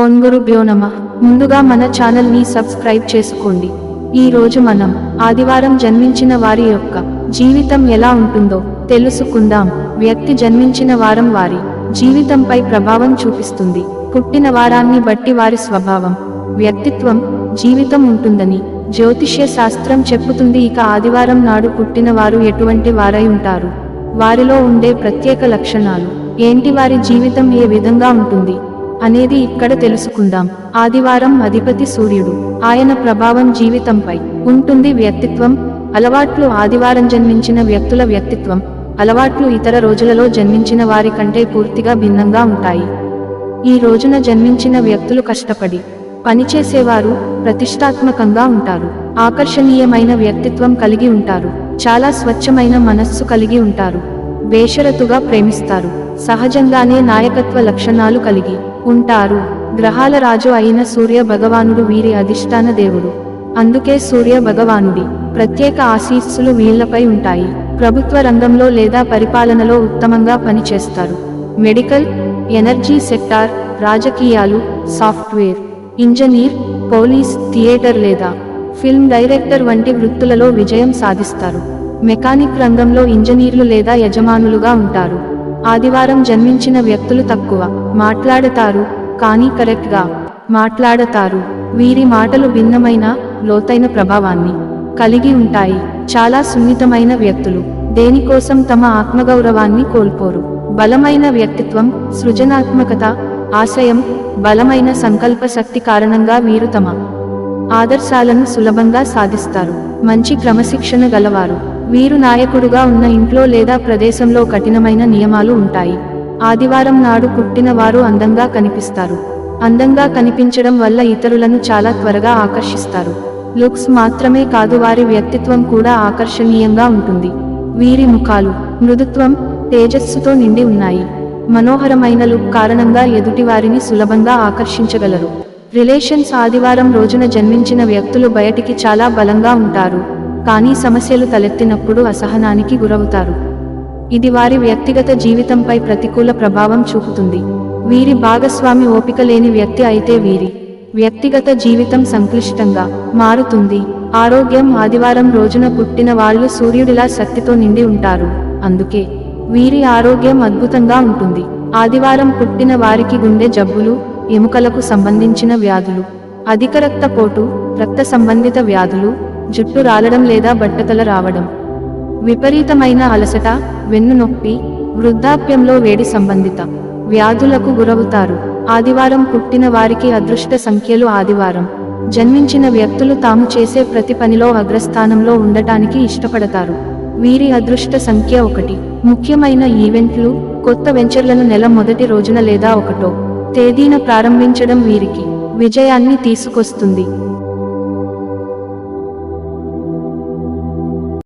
ఓం గురుభ్యో నమ. ముందుగా మన ఛానల్ని సబ్స్క్రైబ్ చేసుకోండి. ఈ రోజు మనం ఆదివారం జన్మించిన వారి యొక్క జీవితం ఎలా ఉంటుందో తెలుసుకుందాం. వ్యక్తి జన్మించిన వారం వారి జీవితంపై ప్రభావం చూపిస్తుంది. పుట్టిన వారాన్ని బట్టి వారి స్వభావం వ్యక్తిత్వం జీవితం ఉంటుందని జ్యోతిష్య శాస్త్రం చెప్పుతుంది ఇక ఆదివారం నాడు పుట్టిన వారు ఎటువంటి వారై ఉంటారు? వారిలో ఉండే ప్రత్యేక లక్షణాలు ఏంటి? వారి జీవితం ఏ విధంగా ఉంటుంది? అనేది ఇక్కడ తెలుసుకుందాం. ఆదివారం అధిపతి సూర్యుడు. ఆయన ప్రభావం జీవితంపై ఉంటుంది వ్యక్తిత్వం అలవాట్లు ఆదివారం జన్మించిన వ్యక్తుల వ్యక్తిత్వం అలవాట్లు ఇతర రోజులలో జన్మించిన వారి కంటే పూర్తిగా భిన్నంగా ఉంటాయి. ఈ రోజున జన్మించిన వ్యక్తులు కష్టపడి పనిచేసేవారు ప్రతిష్టాత్మకంగా ఉంటారు. ఆకర్షణీయమైన వ్యక్తిత్వం కలిగి ఉంటారు. చాలా స్వచ్ఛమైన మనస్సు కలిగి ఉంటారు. బేషరతుగా ప్రేమిస్తారు. సహజంగానే నాయకత్వ లక్షణాలు కలిగి ఉంటారు. గ్రహాల రాజు అయిన సూర్య భగవానుడు వీరి అధిష్టాన దేవుడు. అందుకే సూర్య భగవానుడి ప్రత్యేక ఆశీస్సులు వీళ్ళపై ఉంటాయి. ప్రభుత్వ రంగంలో లేదా పరిపాలనలో ఉత్తమంగా పనిచేస్తారు. మెడికల్ ఎనర్జీ సెక్టార్ రాజకీయాలు సాఫ్ట్వేర్ ఇంజనీర్ పోలీస్ థియేటర్ లేదా ఫిల్మ్ డైరెక్టర్ వంటి వృత్తులలో విజయం సాధిస్తారు. మెకానిక్ రంగంలో ఇంజనీర్లు లేదా యజమానులుగా ఉంటారు. ఆదివారం జన్మించిన వ్యక్తులు తక్కువ. మాట్లాడతారు కానీ కరెక్ట్గా మాట్లాడతారు. వీరి మాటలు భిన్నమైన లోతైన ప్రభావాన్ని కలిగి ఉంటాయి. చాలా సున్నితమైన వ్యక్తులు. దేనికోసం తమ ఆత్మగౌరవాన్ని కోల్పోరు. బలమైన వ్యక్తిత్వం సృజనాత్మకత ఆశయం బలమైన సంకల్ప శక్తి కారణంగా వీరు తమ ఆదర్శాలను సులభంగా సాధిస్తారు. మంచి క్రమశిక్షణ గలవారు. వీరు నాయకుడుగా ఉన్న ఇంట్లో లేదా ప్రదేశంలో కఠినమైన నియమాలు ఉంటాయి. ఆదివారం నాడు పుట్టిన వారు అందంగా కనిపిస్తారు. అందంగా కనిపించడం వల్ల ఇతరులను చాలా త్వరగా ఆకర్షిస్తారు. లుక్స్ మాత్రమే కాదు వారి వ్యక్తిత్వం కూడా ఆకర్షణీయంగా ఉంటుంది. వీరి ముఖాలు మృదుత్వం తేజస్సుతో నిండి ఉన్నాయి. మనోహరమైన లుక్ కారణంగా ఎదుటివారిని సులభంగా ఆకర్షించగలరు. రిలేషన్స్ ఆదివారం రోజున జన్మించిన వ్యక్తులు బయటికి చాలా బలంగా ఉంటారు. కానీ సమస్యలు తలెత్తినప్పుడు అసహనానికి గురవుతారు. ఇది వారి వ్యక్తిగత జీవితంపై ప్రతికూల ప్రభావం చూపుతుంది. వీరి భాగస్వామి ఓపిక లేని వ్యక్తి అయితే వీరి వ్యక్తిగత జీవితం సంక్లిష్టంగా మారుతుంది. ఆరోగ్యం ఆదివారం రోజున పుట్టిన వాళ్ళు సూర్యుడిలా శక్తితో నిండి ఉంటారు. అందుకే వీరి ఆరోగ్యం అద్భుతంగా ఉంటుంది. ఆదివారం పుట్టిన వారికి గుండె జబ్బులు ఎముకలకు సంబంధించిన వ్యాధులు అధిక రక్తపోటు రక్త సంబంధిత వ్యాధులు జుట్టు రాలడం లేదా బట్టతల రావడం. విపరీతమైన అలసట వెన్ను నొప్పి వృద్ధాప్యంలో వేడి సంబంధిత వ్యాధులకు గురవుతారు. ఆదివారం పుట్టిన వారికి అదృష్ట సంఖ్యలు ఆదివారం. జన్మించిన వ్యక్తులు తాము చేసే ప్రతి పనిలో అగ్రస్థానంలో ఉండటానికి ఇష్టపడతారు. వీరి అదృష్ట సంఖ్య ఒకటి. ముఖ్యమైన ఈవెంట్లు కొత్త వెంచర్లను నెల మొదటి రోజున లేదా ఒకటో తేదీన ప్రారంభించడం వీరికి విజయాన్ని తీసుకొస్తుంది.